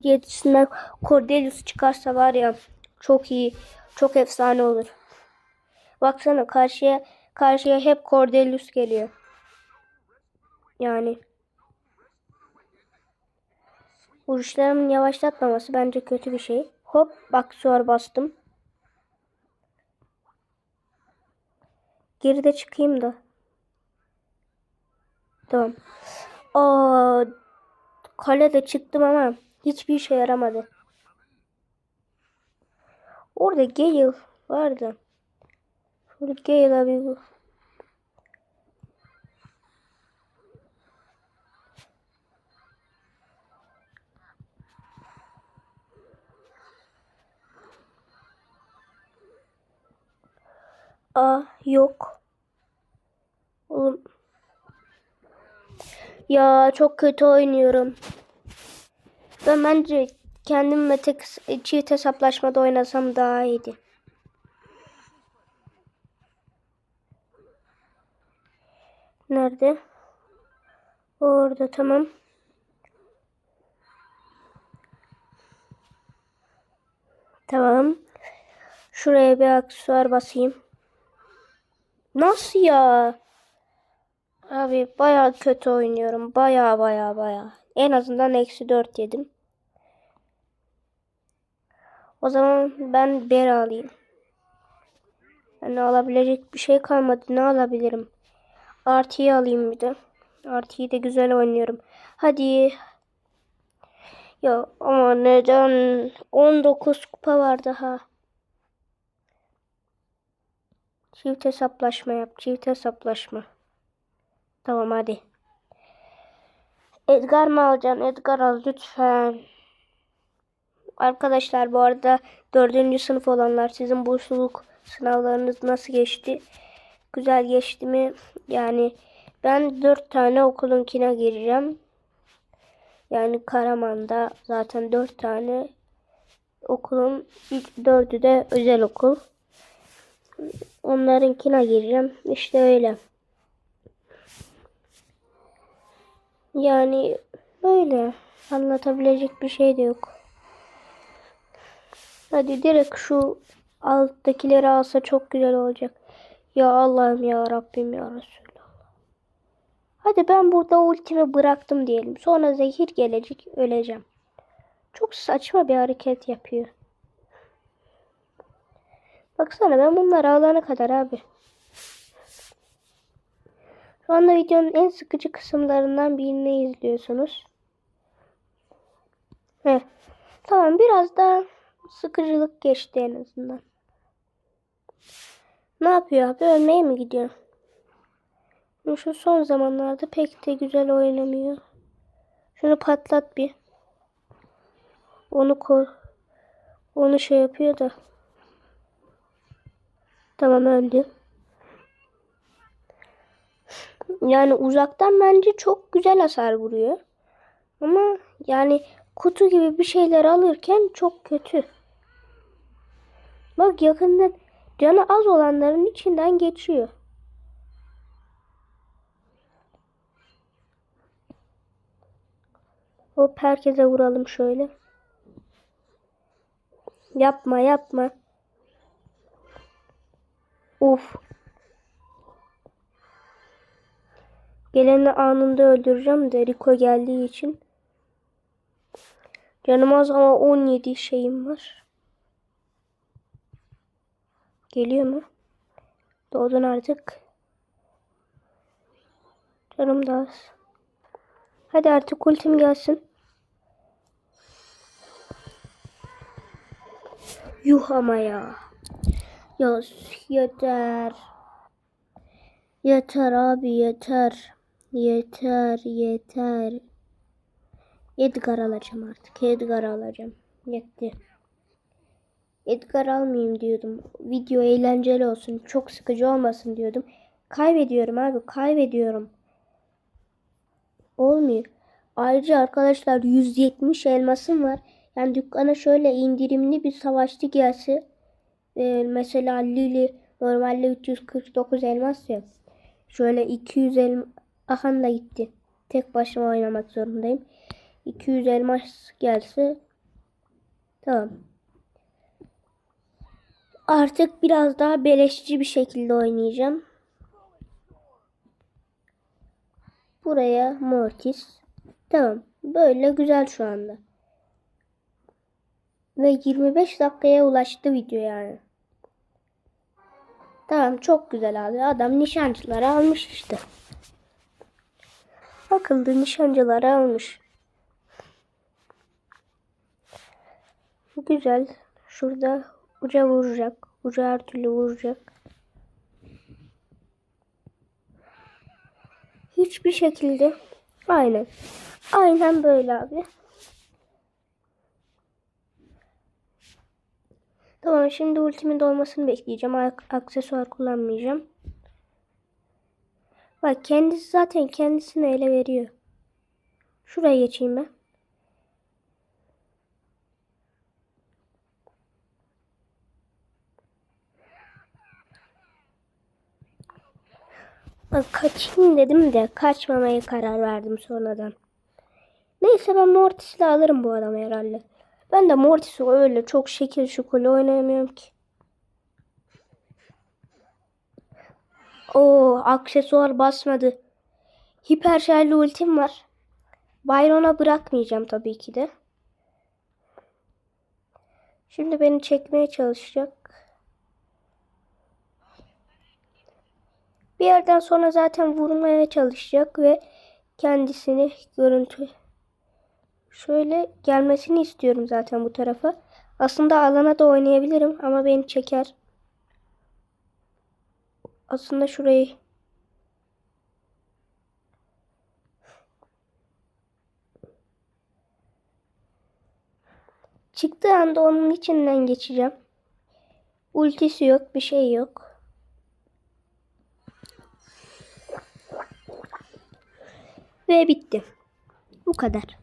Yetisinden Cordelius çıkarsa var ya çok iyi. Çok efsane olur. Baksana karşıya karşıya hep Cordelius geliyor. Yani vuruşlarımın yavaşlatmaması bence kötü bir şey. Hop bak suar bastım. Geride çıkayım da. Tamam. Aa, kalede çıktım ama hiçbir işe yaramadı. Orada Gale vardı. Şöyle Gale abi. Aa yok. Oğlum. Ya çok kötü oynuyorum. Ben bence kendimle tek çift hesaplaşmada oynasam daha iyiydi. Nerede? Orada tamam. Tamam. Şuraya bir aksesuar basayım. Nasıl ya? Abi baya kötü oynuyorum. Baya baya baya. En azından eksi 4 yedim. O zaman ben bir alayım. Yani alabilecek bir şey kalmadı. Ne alabilirim? Artıyı alayım bir de. Artıyı da güzel oynuyorum. Hadi. Ya ama neden? 19 kupa var daha. Çift hesaplaşma yap. Çift hesaplaşma. Tamam hadi. Edgar mı alacaksın? Edgar al lütfen. Arkadaşlar bu arada dördüncü sınıf olanlar sizin bursluluk sınavlarınız nasıl geçti? Güzel geçti mi? Yani ben dört tane okulunkine gireceğim. Yani Karaman'da zaten dört tane okulun ilk dördü de özel okul. Onlarınkine gireceğim. İşte öyle. Yani böyle anlatabilecek bir şey de yok. Hadi direkt şu alttakileri alsa çok güzel olacak. Ya Allah'ım ya Rabbim ya Resulallah. Hadi ben burada ultimi bıraktım diyelim. Sonra zehir gelecek öleceğim. Çok saçma bir hareket yapıyor. Baksana ben bunları alana kadar abi. Şu anda videonun en sıkıcı kısımlarından birini izliyorsunuz. Heh. Tamam biraz daha sıkıcılık geçti en azından. Ne yapıyor abi? Ölmeye mi gidiyor? Şu son zamanlarda pek de güzel oynamıyor. Şunu patlat bir. Onu koy. Onu şey yapıyor da. Tamam öldü. Yani uzaktan bence çok güzel hasar vuruyor. Ama yani kutu gibi bir şeyler alırken çok kötü. Bak yakından canı az olanların içinden geçiyor. Hop herkese vuralım şöyle. Yapma yapma. Uf. Geleni anında öldüreceğim de Rico geldiği için. Canım az ama 17 şeyim var. Geliyor mu? Doğdun artık. Canım da az. Hadi artık ultim gelsin. Yuh ama ya. Ya yeter. Yeter abi yeter. Yeter yeter. Edgar alacağım artık. Edgar alacağım. Yetti. Edgar almayayım diyordum. Video eğlenceli olsun. Çok sıkıcı olmasın diyordum. Kaybediyorum abi. Kaybediyorum. Olmuyor. Ayrıca arkadaşlar 170 elmasım var. Yani dükkana şöyle indirimli bir savaşçı gelse e, mesela Lily normalde 349 elmas ya. Şöyle 200 elma Ahan da gitti. Tek başıma oynamak zorundayım. 200 elmas gelse tamam. Artık biraz daha beleşçi bir şekilde oynayacağım. Buraya Mortis. Tamam. Böyle güzel şu anda. Ve 25 dakikaya ulaştı video yani. Tamam çok güzel abi. Adam nişancıları almış işte. Akıllı nişancıları almış. Güzel. Şurada uca vuracak. Uca her türlü vuracak. Hiçbir şekilde. Aynen. Aynen böyle abi. Tamam şimdi ultimin dolmasını bekleyeceğim. Ak- aksesuar kullanmayacağım. Bak kendisi zaten kendisini ele veriyor. Şuraya geçeyim ben. Kaçayım dedim de kaçmamaya karar verdim sonradan. Neyse ben Mortis'le alırım bu adamı herhalde. Ben de Mortis'i öyle çok şekil şukulu oynayamıyorum ki. Oo aksesuar basmadı. Hiper şerli ultim var. Byron'a bırakmayacağım tabii ki de. Şimdi beni çekmeye çalışacak. Bir yerden sonra zaten vurmaya çalışacak ve kendisini görüntü şöyle gelmesini istiyorum zaten bu tarafa. Aslında alana da oynayabilirim ama beni çeker. Aslında şurayı çıktığı anda onun içinden geçeceğim. Ultisi yok, bir şey yok. Ve bitti. Bu kadar.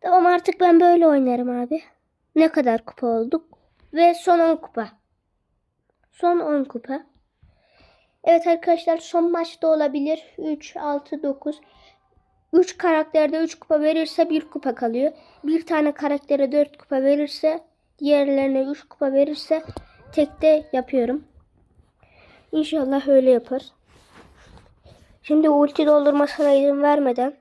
Tamam artık ben böyle oynarım abi. Ne kadar kupa olduk? Ve son 10 kupa. Son 10 kupa. Evet arkadaşlar son maçta olabilir. 3, 6, 9. 3 karakterde 3 kupa verirse 1 kupa kalıyor. Bir tane karaktere 4 kupa verirse diğerlerine 3 kupa verirse tekte yapıyorum. İnşallah öyle yapar. Şimdi ulti doldurmasına izin vermeden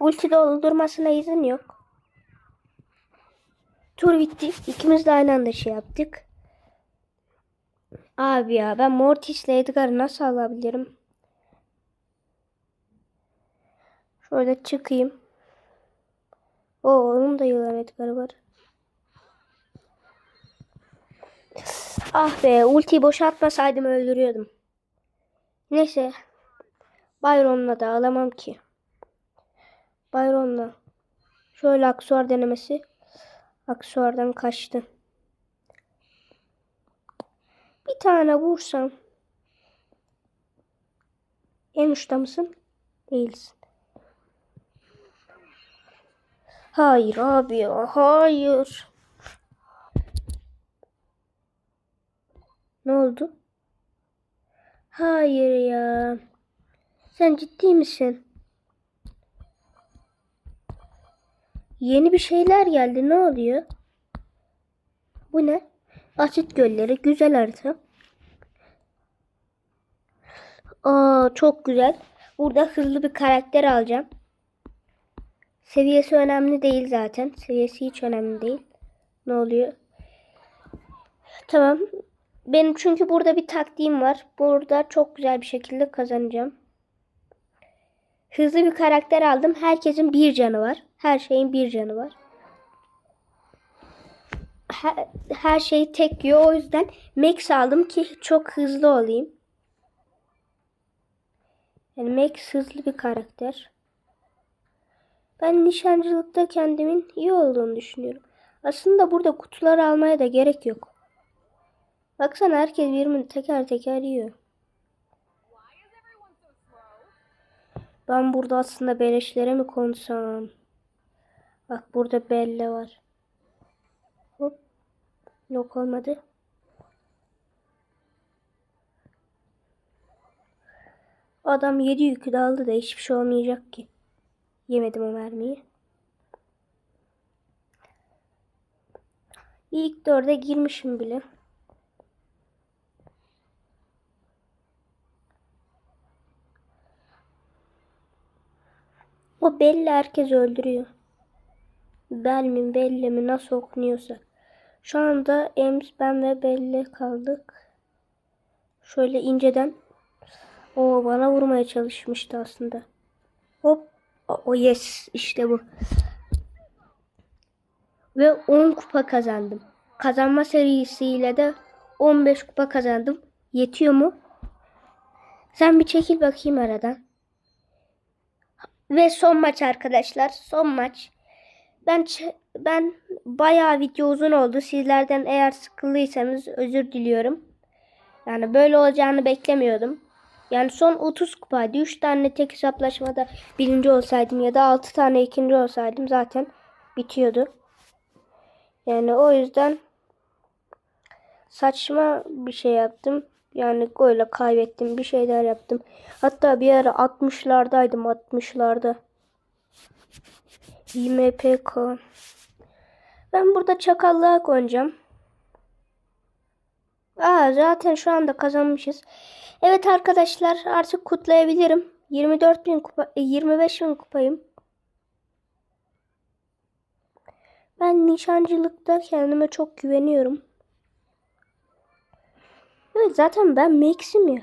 ulti doldurmasına izin yok. Tur bitti. İkimiz de aynı anda şey yaptık. Abi ya ben Mortis'le Edgar'ı nasıl alabilirim? Şöyle çıkayım. O onun da yılan Edgar'ı var. Ah be ultiyi boşaltmasaydım öldürüyordum. Neyse. Byron'la da alamam ki. Byron'la. Şöyle aksuar denemesi. Aksuardan kaçtı. Bir tane vursam. En uçta mısın? Değilsin. Hayır abi ya. Hayır. Ne oldu? Hayır ya. Sen ciddi misin? Yeni bir şeyler geldi. Ne oluyor? Bu ne? Asit gölleri. Güzel harita. Aa, çok güzel. Burada hızlı bir karakter alacağım. Seviyesi önemli değil zaten. Seviyesi hiç önemli değil. Ne oluyor? Tamam. Benim çünkü burada bir taktiğim var. Burada çok güzel bir şekilde kazanacağım. Hızlı bir karakter aldım. Herkesin bir canı var. Her şeyin bir canı var. Her, her şeyi tek yiyor. O yüzden Max aldım ki çok hızlı olayım. Yani Max hızlı bir karakter. Ben nişancılıkta kendimin iyi olduğunu düşünüyorum. Aslında burada kutuları almaya da gerek yok. Baksana herkes birbirini teker teker yiyor. Ben burada aslında beleşlere mi konsam? Bak burada belle var. Hop. Yok olmadı. Adam 7 yükü de aldı da hiçbir şey olmayacak ki. Yemedim o mermiyi. İlk dörde girmişim bile. O belli herkes öldürüyor. Bel mi belli mi nasıl okunuyorsa. Şu anda Ems ben ve belli kaldık. Şöyle inceden. O bana vurmaya çalışmıştı aslında. Hop. O o yes işte bu. Ve 10 kupa kazandım. Kazanma serisiyle de 15 kupa kazandım. Yetiyor mu? Sen bir çekil bakayım aradan. Ve son maç arkadaşlar. Son maç. Ben ben bayağı video uzun oldu. Sizlerden eğer sıkıldıysanız özür diliyorum. Yani böyle olacağını beklemiyordum. Yani son 30 kupaydı. 3 tane tek hesaplaşmada birinci olsaydım ya da 6 tane ikinci olsaydım zaten bitiyordu. Yani o yüzden saçma bir şey yaptım. Yani golle kaybettim. Bir şeyler yaptım. Hatta bir ara 60'lardaydım. 60'larda. IMPK. Ben burada çakallığa konacağım. Aa zaten şu anda kazanmışız. Evet arkadaşlar artık kutlayabilirim. 24 bin kupa, e, 25 bin kupayım. Ben nişancılıkta kendime çok güveniyorum. Evet zaten ben Max'im ya.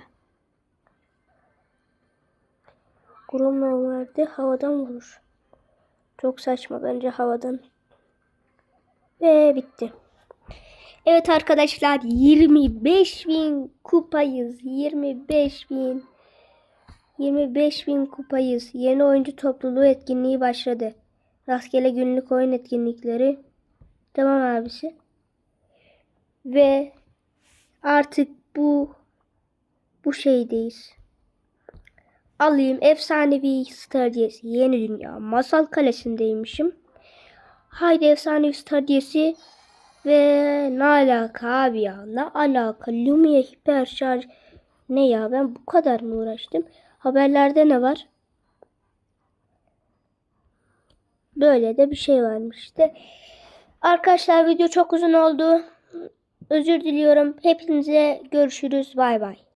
Kurum normalde havadan vurur. Çok saçma bence havadan. Ve bitti. Evet arkadaşlar 25 bin kupayız. 25 bin. 25 bin kupayız. Yeni oyuncu topluluğu etkinliği başladı. Rastgele günlük oyun etkinlikleri. Tamam abisi. Ve artık bu bu şeydeyiz. Alayım efsanevi stadiyesi yeni dünya. Masal kalesindeymişim. Haydi efsanevi stadiyesi ve ne alaka abi ya? Ne alaka? Lumia hiper ne ya? Ben bu kadar mı uğraştım? Haberlerde ne var? Böyle de bir şey varmış işte. Arkadaşlar video çok uzun oldu özür diliyorum. Hepinize görüşürüz. Bay bay